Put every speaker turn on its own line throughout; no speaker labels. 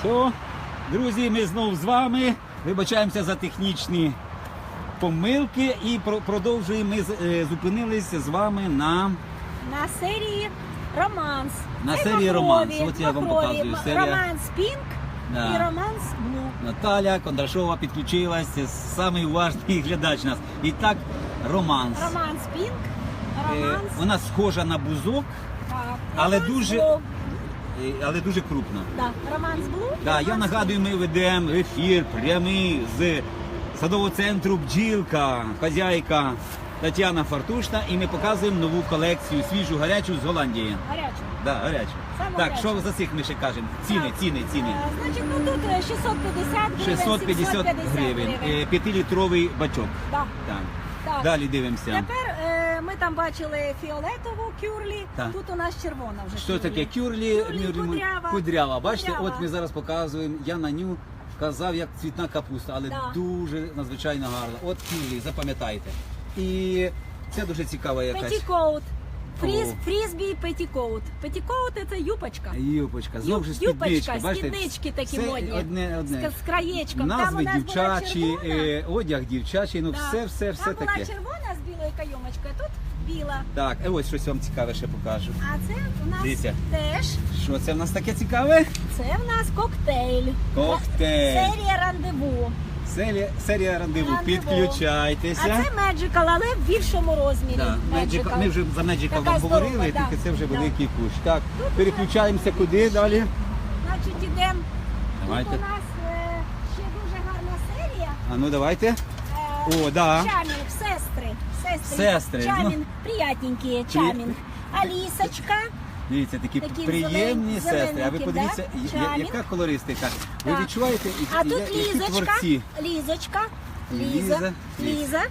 Все, друзі, ми знову з вами. Вибачаємося за технічні помилки і про- продовжуємо. Ми е, зупинилися з вами на
На серії Романс.
На
Це
серії «Романс». От я вам показую. Серія-
Романс Пінк
Да.
і Романс Блу.
Наталя Кондрашова підключилася, самий уважний глядач нас. І так, романс.
Романс Пінк,
Е,
Романс.
Вона схожа на бузок,
так,
але
Романс
дуже-
Блу.
Е, але дуже крупна.
Да, Романс Блу.
Да, я нагадую, ми ведемо ефір прямий з садового центру Бджілка, хазяйка Тетяна Фартушна, і ми показуємо нову колекцію свіжу гарячу з Голландії.
Гарячий.
Да, гарячу.
Саме
Так,
гарячу.
що за цих ми ще кажемо? Ціни,
Так.
ціни, ціни.
Е, Значить, ну тут е, 650 гривень,
650 гривень. Е, П'ятилітровий бачок.
Да.
Так.
Так.
Далі дивимося.
Тепер е, ми там бачили фіолетову кюрлі,
Так.
тут у нас червона вже.
Що таке кюрлі?
Кюрлі,
Мюрлі-
кудрява.
кудрява. Бачите,
Кудрява.
от ми зараз показуємо. Я на ню казав, як цвітна капуста, але
Да.
дуже надзвичайно гарна. От кюрлі, запам'ятайте. І це дуже цікава якась
Петікоут. Фріз,
О.
фрізбі петікоут. Петікоут це юпочка.
юпочка. Знову ж
Юпочка,
спідничка. Бачите,
спіднички такі
все
модні.
Одне, одне.
З, з краєчком. там у
Назви
нас
дівчачі,
була червона.
е, одяг дівчачий, ну
Да.
все, все, все
Там
таке.
була червона білою кайомочкою, тут біла.
Так, е, ось щось вам цікаве ще покажу.
А це у нас
Дивіться.
теж.
Що це в нас таке цікаве?
Це в нас коктейль.
Коктейль.
Серія рандеву.
Серія, серія рандеву.
Рандеву.
Підключайтеся.
А це Magical, але в більшому розмірі.
Да, Magical. Ми вже за Magical
Така
вам
здорова,
говорили,
да.
тільки це вже
Да.
великий кущ. Так, переключаємося куди далі?
Значить, ідемо.
Давайте.
Тут у нас е, ще дуже гарна серія.
А ну давайте.
Е,
О, да.
Сестри. Сестри.
Сестри, ну.
Чамінг, приятненькі, Чамінг. Алісочка.
Дивіться, такі,
Такі
приємні
зелен-
сестри. А ви
зелененькі,
подивіться,
да?
я- яка колористика. Ви
Так.
відчуваєте, і-
А
і-
тут
які
Лізочка.
творці?
Лізочка.
Ліза.
Ліза.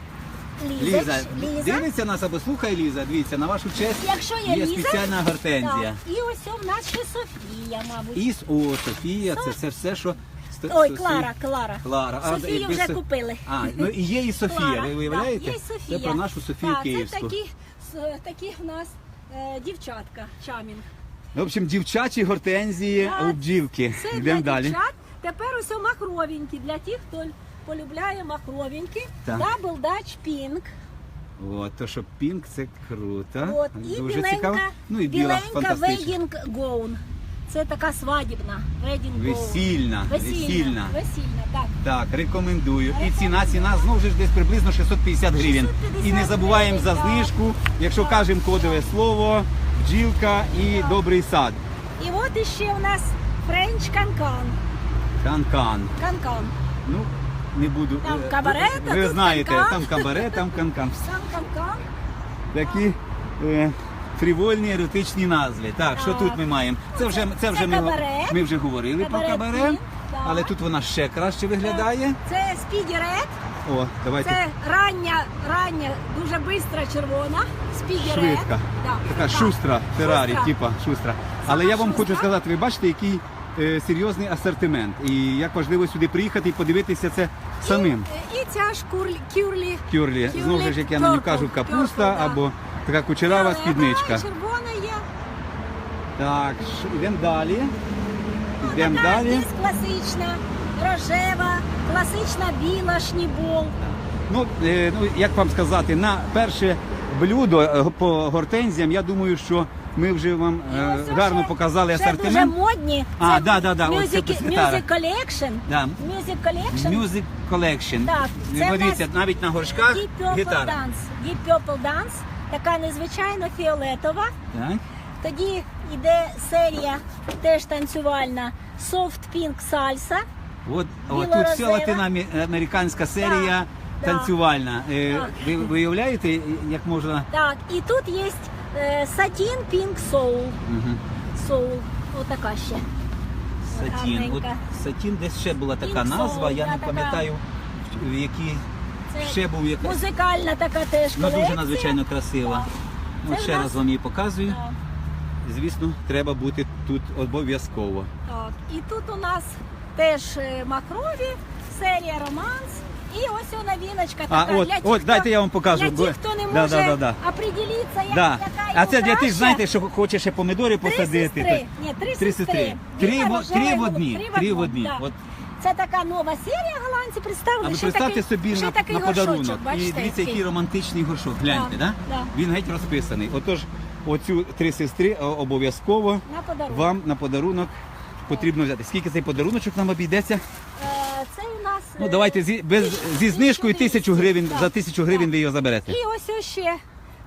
Ліза.
Ліза, дивиться нас або слухає Ліза, дивіться, на вашу честь
Якщо є,
є
Ліза,
спеціальна гортензія.
Так. І ось у нас ще Софія, мабуть.
І с- о, Софія, це, це все, що
Ой,
Софі-
Клара, Клара.
Клара. А,
Софію
якби
вже купили.
А, ну і є і Софія,
Клара,
ви виявляєте?
Так, є Софія.
Це про нашу Софію
так,
Київську.
Це такі, такі в нас е, дівчатка, чамінг.
В общем, дівчачі гортензії
Так,
у бджілки.
Це
Йдемо
для
далі.
дівчат. Тепер усе махровенькі. Для тих, хто полюбляє махровенькі.
Так.
Double Dutch Pink.
От, то, що пінк, це круто.
От, і
Дуже
біленька,
цікаво. Ну і біла,
біленька
фантастична.
Gown. Це така свадібна. Wedding
Весільна,
Весільна.
весільна.
Так.
Так, рекомендую. І ціна, ціна знову ж десь приблизно 650 гривень.
650
І не забуваємо за
гривень, так.
знижку, якщо кажемо кодове слово, бджілка і добрий сад.
І от іще у нас French Cancan.
Канкан.
Cancan.
Ну, не буду.
Там
е,
кабарет, а
Ви
тут
знаєте,
канкан.
там кабаре, там канкан.
Сам Cancan.
Такі е, фрівольні еротичні назви. Так, що тут ми маємо? Це вже, це вже ми, ми вже говорили про
Кабаре
але тут вона ще краще виглядає.
Це Red.
О, давайте.
Це рання, рання, дуже бистра червона. Red.
Швидка.
Так,
Така
так.
шустра, Феррарі, типа шустра. Але я вам
шустра.
хочу сказати, ви бачите, який е, серйозний асортимент. І як важливо сюди приїхати і подивитися це самим.
І, і ця ж кюрлі.
Кюрлі,
Кюрлі
знову ж як я на ню кажу, капуста
да.
або така кучерава спідничка.
Червона є.
Так, йдемо далі.
Ну,
Йдемо
така
далі.
Є класична, рожева, класична біла шнібол.
Ну, е, ну, як вам сказати, на перше блюдо е, по гортензіям, я думаю, що ми вже вам е,
ось
гарно
ще-
показали
дуже
асортимент.
модні.
А,
Це
да, да, да, ось це
Music, Collection.
Да.
Music Collection.
Music Collection.
Так, це
Подивіться, навіть на горшках
Deep Purple
гітара.
Dance. Deep Purple Dance. Така незвичайно фіолетова.
Так.
Тоді йде серія теж танцювальна Soft Pink Salsa.
От, от тут вся латиноамериканська серія
да.
танцювальна. Е,
Так.
Ви виявляєте, як можна.
Так, і тут є е, Satin Pink Soul.
Мгм.
Soul. Отака ще.
Сатін. От Сатін десь ще була така
Pink
назва,
Soul,
я не
така.
пам'ятаю, в якій ще був якась.
Музикальна така теж
Ну
колекція.
дуже надзвичайно красива. Ну,
Це
ще
нас-
раз вам її показую.
Так,
Звісно, треба бути тут обов'язково.
так. І тут у нас теж е, махрові, серія Романс. І ось о новиночка
А,
така
от,
для тих,
от,
хто,
дайте я вам покажу.
Для
Бо-
тих, хто не
Да,
може
да, да, да.
определитися, як,
Да.
яка
А
йому
це для тих, знаєте, що хоче ще помідори
Три
посадити.
сестри. Ні, три,
Три
сестри.
Три
Біла,
в-
рожева,
три в
голуб-
одній, три в одній.
да.
От.
Це така нова серія голландці представили.
А ви
ще
представте
такий,
собі
ще
на,
такий
на подарунок.
горшочок, бачите,
і дивіться,
який.
який романтичний горшок. Гляньте, да?
Да, да.
Він геть розписаний. Отож, оцю три сестри обов'язково
На подарунок.
вам на подарунок потрібно взяти. Скільки цей подаруночок нам обійдеться?
Е, Це у нас...
Ну
е,
давайте зі, без, зі знижкою тисячу гривень,
Так,
за тисячу гривень ви його заберете.
І ось ось ще.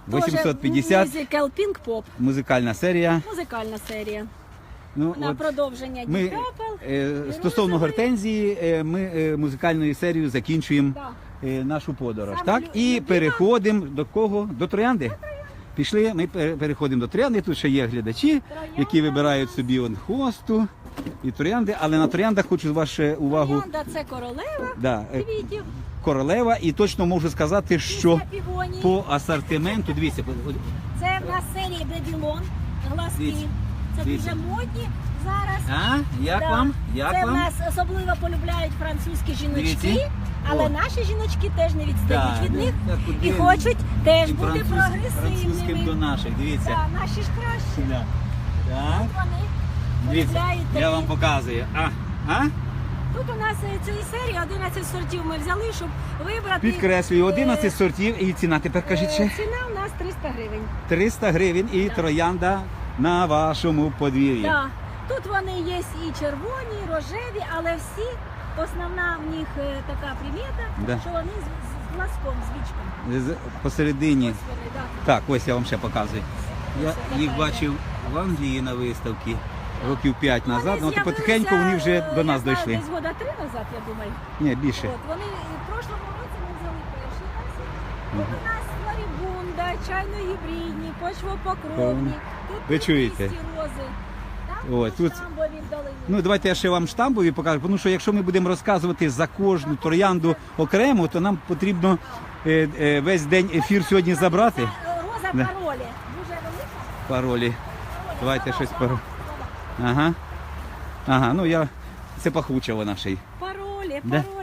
850.
Мюзикл Pink Pop.
Музикальна серія.
Музикальна серія.
Ну,
На
от
продовження
ми, е, стосовно гортензії, е, ми е, музикальною серією закінчуємо
Да.
е, нашу подорож.
Саме
Так?
лю-
І
любима.
переходимо до кого? До троянди. Пішли, ми пере- переходимо до троянди. Тут ще є глядачі, які вибирають собі он хосту і троянди, але на трояндах хочу вашу увагу.
Троянда це королева
Да, е,
квітів.
королева, і точно можу сказати, що
півонії.
по асортименту, дивіться, от-
Це в нас серія Бебілон, глазки.
Дивіться.
Це
Дивіться.
дуже модні зараз.
а як
Да.
вам? Як
це
вам?
в нас особливо полюбляють французькі жіночки,
Дивіться.
але
О.
наші жіночки теж не
Да,
відстають від
да,
них
так, куди
і хочуть теж
І
бути
француз- французьким до
прогресивними.
наших. Дивіться.
Да, наші ж кращі.
Да. Так.
Тут вони
Дивіться,
полюбляють
я
такі.
вам показую. А? А?
Тут у нас е, цієї серії 11 сортів ми взяли, щоб вибрати.
Підкреслюю,
е,
11 сортів і ціна тепер кажіть ще.
е, Ціна у нас 300 гривень.
300 гривень і троянда на вашому подвір'ї.
Да. Тут вони є і червоні, і рожеві, але всі, основна в них е, така примета,
Да.
що вони з, з глазком, з вічком.
З- Посередині.
Вони, да.
Так, ось я вам ще показую. Я їх
така
бачив в Англії на виставці років 5
Вони
назад. Ну, потихеньку вони вже
е,
до нас
знаю,
дійшли.
Десь года три назад, я думаю.
Ні, більше.
От, вони в прошлому році ми взяли перші версії. Тут у нас флорібунда, чайно-гібридні, почвопокровні.
Ви чуєте? Ой, тут-. Ну, давайте я ще вам штамбові покажу, тому що якщо ми будемо розказувати за кожну троянду окремо, то нам потрібно е, е, весь день ефір сьогодні забрати.
Е, Роза
Да.
паролі. Дуже велика.
Паролі. Давайте щось пару. Ага. Ага, ну я. Це пахуча вона ще й.
Паролі,
Да.
паролі, паролі.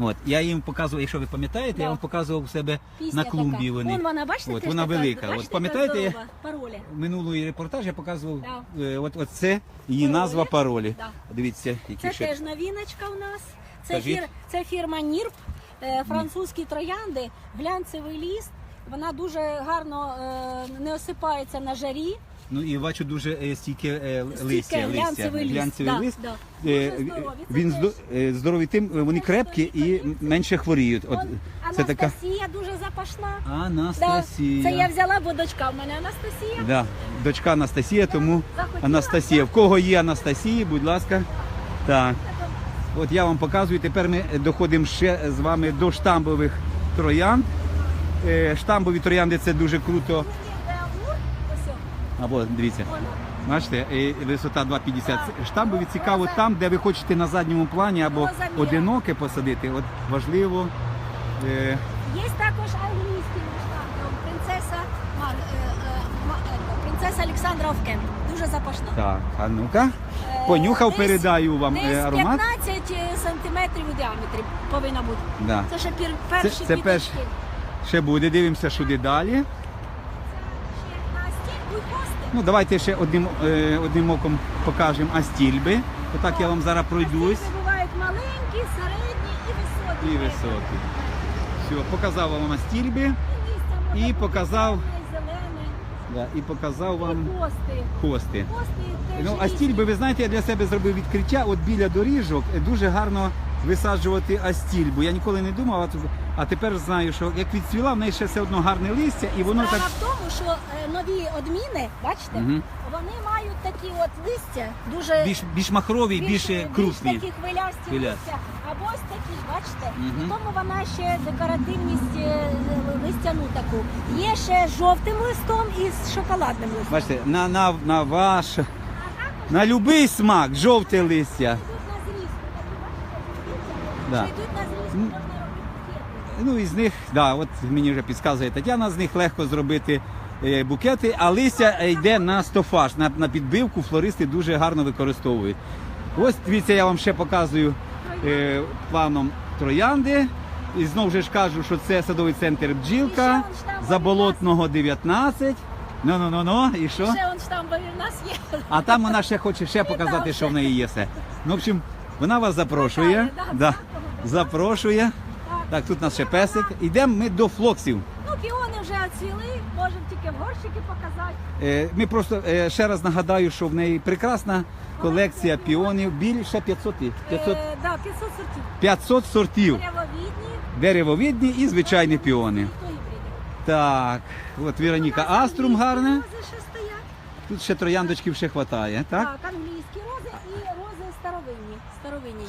От, я їм показував, якщо ви пам'ятаєте, я вам показував у себе
Пісня
на клумбі
така.
вони.
Вон вона, бачите,
От,
теж
вона
така,
велика.
бачите,
От пам'ятаєте, я-
здорова? Паролі.
Минулий репортаж я показував,
Да.
е, от, от це її
Паролі.
назва паролі.
Да.
Дивіться, які
Це
ще.
теж новіночка у нас. Це,
Кажіть.
фір, це фірма Нірп, е, французькі троянди, глянцевий ліст. Вона дуже гарно е, не осипається на жарі.
Ну і бачу дуже е, стійке е, листя. листя.
глянцевий да,
лист.
да.
Е,
Дуже здорові. Це
Він
теж.
здо- е, здоровий тим, е, вони крепкі і менше хворіють. От,
Он,
це така
Анастасія дуже запашна. Да,
Анастасія.
це я взяла, бо дочка в мене Анастасія.
Да, дочка Анастасія, тому
захотіла.
Анастасія. В кого є Анастасії, будь ласка. Так. От я вам показую. Тепер ми доходимо ще з вами до штамбових троянд. Е, Штамбові троянди це дуже круто.
Де амур? Ось о,
Або дивіться, бачите, висота 2,50. Штамбові цікаво там, де ви хочете на задньому плані або одиноке посадити. От важливо. е,
Є також англійський штамп, принцеса, Мар, е, е, принцеса Олександра Овкен. Дуже запашна.
Так, а ну-ка. Понюхав,
десь-
передаю вам
Десь
аромат.
15 сантиметрів у діаметрі повинна бути.
Да.
Це ще пір, перші
це перш- Ще буде, дивимося, сюди далі. Ну, давайте ще одним, е, одним оком покажемо астільби. Отак я вам зараз пройдусь.
Бувають маленькі, середні і високі.
І високі. Все, показав вам астільби
І
І показав- да, і показав вам
І хости.
хости.
Хости
Ну, а стільби, ви знаєте, я для себе зробив відкриття. От біля доріжок е, дуже гарно висаджувати астільбу. Я ніколи не думав, а тут- а тепер знаю, що як відцвіла, в неї ще все одно гарне листя, і воно так.
Справа в тому, що е, нові одміни, бачите,
Мгм.
вони мають такі от листя, дуже
Більш, більш махрові, більш, е, крупні.
Більш такі хвилясті
Хвилясті.
листя. Або ось такі, бачите?
Мгм.
І тому вона ще декоративність е, листяну таку. Є ще з жовтим листом і з шоколадним листом.
Бачите, на, на, на ваш, на любий смак, жовте листя.
Йдуть на зріз. Такі, бачите,
Да.
що йдуть на зріз,
М. Ну і з них, да, от мені вже підказує Тетяна, з них легко зробити е, букети, а листя е, йде на стофаж, на, на підбивку флористи дуже гарно використовують. Ось дивіться, я вам ще показую е, планом троянди. І знову ж кажу, що це садовий центр бджілка, заболотного 19. Ну, ну, ну, ну, і що?
Ще он штамбові в нас є.
А там вона ще хоче ще показати, що в неї є все. Ну, в общем, вона вас запрошує.
Да.
Запрошує.
Так.
Тут у нас ще песик. Йдемо ми до флоксів.
Ну, піони вже оцвіли, можемо тільки в горщики показати.
Е, Ми просто е, ще раз нагадаю, що в неї прекрасна колекція піонів. Більше 500, 500,
Е, да, 500 сортів.
500 сортів.
Деревовідні,
і звичайні піони.
то гібриди.
Так, от Вероніка Аструм
стоять.
Тут ще трояндочків ще вистачає, так?
Так, англійські рози і рози старовинні.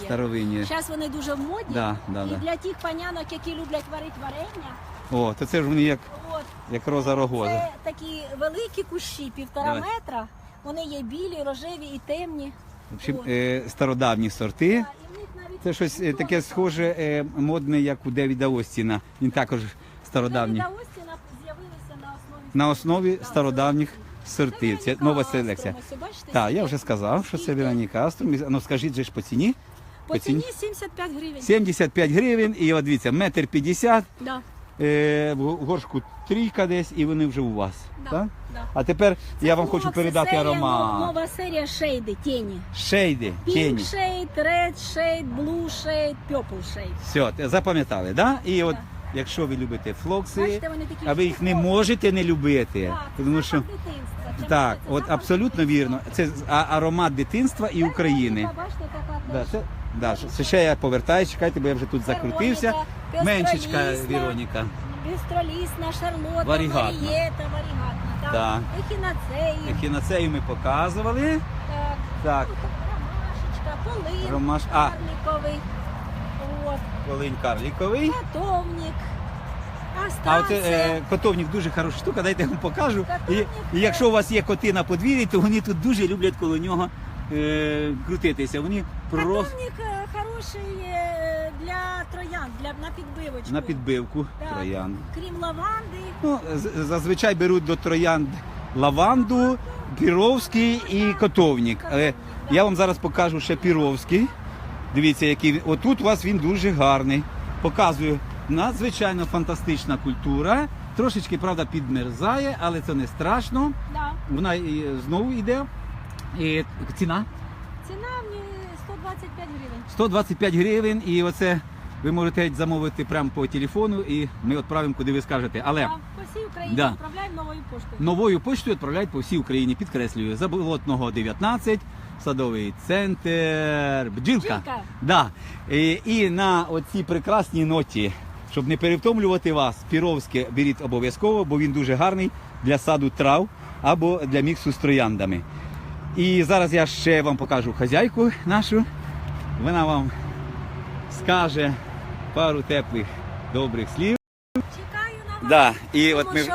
Старовинні Зараз вони дуже в моді.
Да, да,
і
да.
для тих панянок, які люблять варити варення,
О, то це ж вони як,
от,
як роза рогоза.
це такі великі кущі, півтора
Давай.
метра. Вони є білі, рожеві і темні.
В общем,
От.
е, стародавні сорти.
Да, і в них навіть
Це щось е, таке схоже, е, модне, як у Девіда Остіна. Він також стародавній.
Давіда Остіна з'явилися на основі
На основі стародавніх сортів. Це
Вероніка
нова селекція.
бачите,
Так, я вже сказав, що це? Вероніка Аструм. Ну скажіть же ж по ціні.
По ціні 75 гривень.
75 гривень, і от дивіться, метр 50,
Да,
е, в горшку трійка десь, і вони вже у вас.
да,
Так?
да.
А тепер я вам хочу передати
серія,
аромат.
нов- Нова серія шейди, тіні.
Шейди,
Pink
тіні.
shade, red shade, blue shade, purple shade.
Все, те- запам'ятали, да? І от якщо ви любите флокси,
Бачите, вони такі
а ви їх не можете не любити.
Так,
Тому що
запах дитинства. Це
так, от
запах
абсолютно
дитинства.
вірно. Це з- а- аромат дитинства і України.
Бачите, така
Да, це, да, ще я повертаю, чекайте, бо я вже тут закрутився.
Вероніка,
Меншечка
пестролісна.
Вероніка.
Бістролісна, шарлотта,
Варігатна.
варієта, варігатна. Так.
Так.
Ехінацеї.
Ехінацею ми показували.
Так.
Так,
Ну, Ромашечка, полин,
Ромаш- а.
карликовий. От.
полинь карліковий.
Котовник.
А оце е, котовник дуже хороша штука, дайте я вам покажу. І, і якщо у вас є коти на подвір'ї, то вони тут дуже люблять коло нього е, крутитися. Вони просто
Котовник е, хороший е, для троян, для, на підбивочку.
на підбивку
Так.
троянд.
Крім лаванди,
Ну, з- зазвичай беруть до троянд лаванду, піровський і котовник. Але я вам зараз покажу ще піровський. Дивіться, який він. Отут у вас він дуже гарний. Показую. Надзвичайно фантастична культура. Трошечки, правда, підмерзає, але це не страшно.
да.
Вона і знову йде. І ціна
ціна ній 125 гривень.
125 гривень. І оце ви можете замовити прямо по телефону, і ми відправимо, куди ви скажете. Але
по всій Україні
Да.
відправляємо новою поштою.
Новою поштою відправляють по всій Україні. Підкреслюю, Заболотного 19, садовий центр, бджілка.
Бджілка.
Да. І, і на оцій прекрасній ноті, щоб не перевтомлювати вас, піровське беріть обов'язково, бо він дуже гарний для саду трав або для міксу з трояндами. І зараз я ще вам покажу хазяйку нашу. Вона вам скаже пару теплих добрих слів.
Чекаю на вас.
Да, і
тому
от ми,
що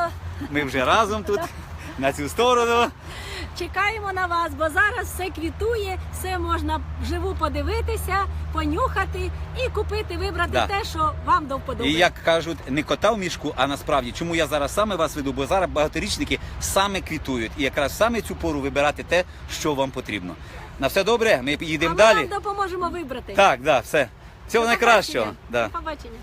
ми вже разом тут на цю сторону.
Чекаємо на вас, бо зараз все квітує, все можна вживу подивитися, понюхати і купити, вибрати
Да.
те, що вам до вподоби.
І як кажуть, не кота в мішку, а насправді, чому я зараз саме вас веду, бо зараз багаторічники саме квітують. І якраз саме цю пору вибирати те, що вам потрібно. На все добре, ми їдемо
ми
далі.
вам допоможемо вибрати.
Так, да, все. Всього найкращого.
побачення.
Да.
До побачення.